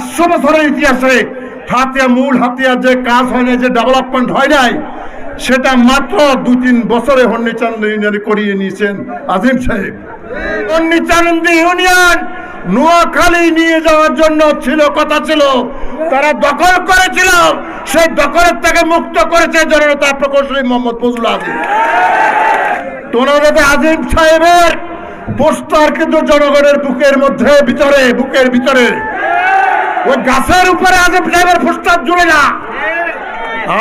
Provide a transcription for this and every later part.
পাঁচশো বছরের ইতিহাসে হাতিয়া মূল হাতিয়ার যে কাজ হয় না যে ডেভেলপমেন্ট হয় নাই, সেটা মাত্র দু তিন বছরে হন্নিচানন্দ ইউনিয়নে করিয়ে নিয়েছেন আজিম সাহেব। হন্নিচানন্দ ইউনিয়ন নোয়াখালী নিয়ে যাওয়ার জন্য ছিল, কথা ছিল, তারা দখল করেছিল, সেই দখলের থেকে মুক্ত করেছে জনতা প্রকৌশলী মোহাম্মদ ফজল আজিম। তোনাদের আজিম সাহেবের পোস্টার কিন্তু জনগণের বুকের মধ্যে, ভিতরে, বুকের ভিতরে। ওই গাছের উপরে আজিম সাহেবের পোস্টার জুড়ে না।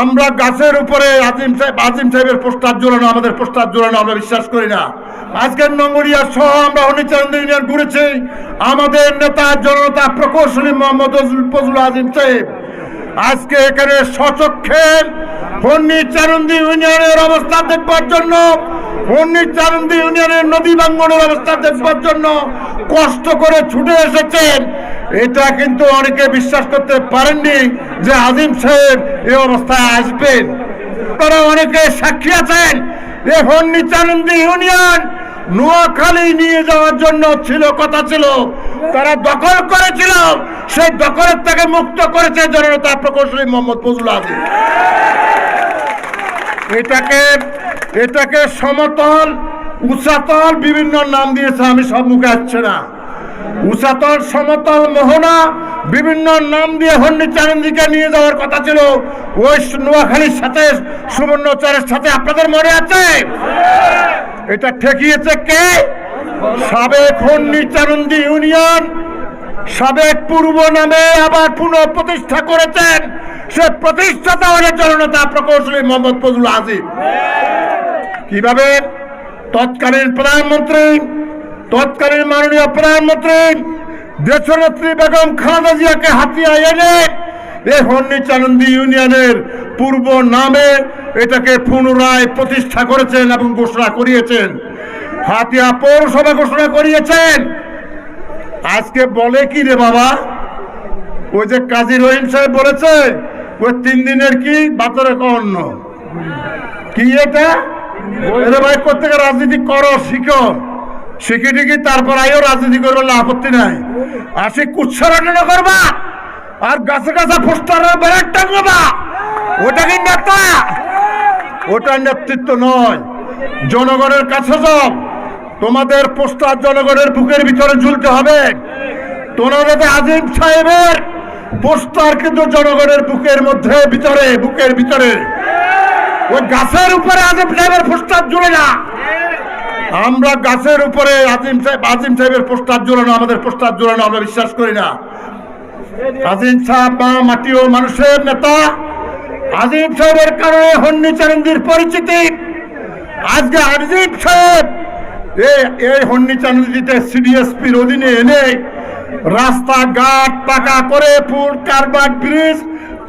আমরা গাছের উপরে আজিম সাহেব আজিম সাহেবের পোস্টার জোড়ানো আমাদের পোস্টার জোড়ানো আমরা বিশ্বাস করি না। আজকের নঙ্গরিয়া সহ আমরা হনিচন্দ্র ইউনিয়ন ঘুরেছি। আমাদের নেতা জনতা প্রকৌশলী মোহাম্মদ ফজল আজিম সাহেব। আজকে এখানে সচক্ষে ফন্নি চারন্দি ইউনিয়নের অবস্থা দেখবার জন্য ফন্নি চারন্দি ইউনিয়নের নদী ভাঙ্গনের অবস্থা দেখবার জন্য কষ্ট করে ছুটে এসেছেন। এটা কিন্তু অনেকে বিশ্বাস করতে পারেননি যে আজিম সাহেব এই অবস্থায় আসবেন। তারা অনেকে সাক্ষী আছেন ফন্নি চারন্দি ইউনিয়ন নোয়াখালী নিয়ে যাওয়ার জন্য ছিল, কথা ছিল। তারা দখল করেছিল, সেই দখলের থেকে মুক্ত করেছে জনতা প্রকৌশলী মোহাম্মদ ফজল আজিম। এটাকে এটাকে সমতল উঁচাতল বিভিন্ন নাম দিয়েছে, আমি সব মুখে আসছে না। উঁচাতল সমতল মোহনা বিভিন্ন নাম দিয়ে হন্ডি চারন্দিকে নিয়ে যাওয়ার কথা ছিল। ওই নোয়াখালীর সাথে, সুবর্ণচরের সাথে আপনাদের মনে আছে? এটা ঠেকিয়েছে কে? সাবেক হন্ডি চারন্দি ইউনিয়ন, সাবেক পূর্ব নামে আবার পুনঃ প্রতিষ্ঠা করেছেন। সে প্রতিষ্ঠাতা হলে জনতা প্রকৌশলী মোহাম্মদ ফজল আজিম। কীভাবে? তৎকালীন প্রধানমন্ত্রী তৎকালীন মাননীয় প্রধানমন্ত্রী দেশনেত্রী বেগম খালেদা জিয়াকে হাতিয়া এনে এই হন্নিচানন্দি ইউনিয়নের পূর্ব নামে এটাকে পুনরায় প্রতিষ্ঠা করেছেন এবং ঘোষণা করিয়েছেন। হাতিয়া পৌরসভা ঘোষণা করিয়েছেন। আজকে বলে কি রে বাবা? ওই যে কাজী রহিম সাহেব বলেছে ওই তিন দিনের কি বাতরে অন্য কি এটা? ভাই প্রত্যেকে রাজনীতি করো শিখো। শিখে টিকি তারপর আইও রাজনীতি করবে? আপত্তি নাই। আসি কুচ্ছরাটনা করবা? আর গাছে গাছে পোস্টারের ব্যারেক টাঙবা? ওটা কি নেতা? ওটা নেতৃত্ব নয়। জনগণের কাছে যাও। তোমাদের পোস্টার জনগণের বুকের ভিতরে ঝুলতে হবে। তোমাদের আজিম সাহেবের পোস্টার কিন্তু জনগণের বুকের মধ্যে, ভিতরে, বুকের ভিতরে। ওই গাছের উপরে আজিম সাহেবের পোস্টার জুড়ে না। আমরা গাছের উপরে আজিম সাহেব আজিম সাহেবের পোস্টার জোড়ানো, আমাদের পোস্টার জোড়ানো আমরা বিশ্বাস করি না। আজিম সাহেব মা, মাটি ও মানুষের নেতা। আজিম সাহেবের কারণে হন্নি চারন্দির পরিচিতি। আজকে আজিম সাহেব এই হন্নি চারন্দিতে সিডিএসপির অধীনে এনে রাস্তাঘাট পাকা করে পুল কারবার ব্রিজ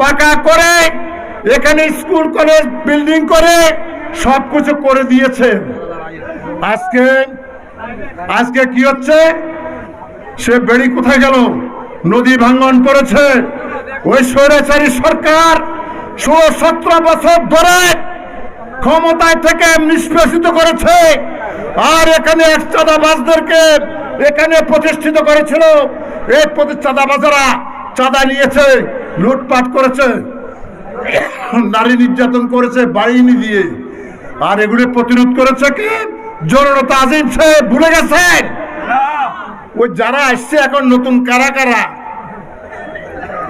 পাকা করে, এখানে স্কুল, কলেজ, বিল্ডিং করে সব কিছু করে দিয়েছেন। আজকে আজকে কি হচ্ছে? সে বেড়ি কোথায় গেল? নদী ভাঙ্গন করেছে ওই স্বৈরাচারী সরকার ষোলো সতেরো বছর ধরে ক্ষমতায় থেকে নিষ্পেষিত করেছে। আর এখানে এক চাঁদাবাজদেরকে এখানে প্রতিষ্ঠিত করেছিল। এই চাঁদাবাজারা চাঁদা নিয়েছে, লুটপাট করেছে, নারী নির্যাতন করেছে, বাহিনী দিয়ে। আর এগুলি প্রতিরোধ করেছে কি? জনতা আজিম সাহেব ভুলে গেছেন? ওই যারা আসছে এখন নতুন কারা কারা?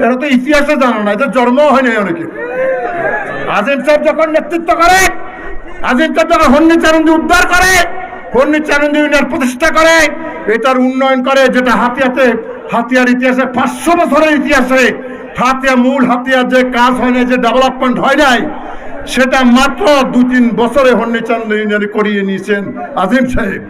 এরা তো ইতিহাসে জানো না, এদের জন্ম হয়নি অনেকে। আজিম সাহেব যখন নেতৃত্ব করে, আজিম সাহেব যখন হন্নি চারন্দি উদ্ধার করে, হন্নি চারন্দি ইউনিয়ন প্রতিষ্ঠা করে, এটার উন্নয়ন করে যেটা হাতিয়াতে, হাতিয়ার ইতিহাসে পাঁচশো বছরের ইতিহাসে, হাতিয়া মূল হাতিয়ার যে কাজ হয় না যে ডেভেলপমেন্ট হয় নাই সেটা মাত্র দু তিন বছরে হন্নি চারন্দি করিয়ে নিয়েছেন আজিম সাহেব।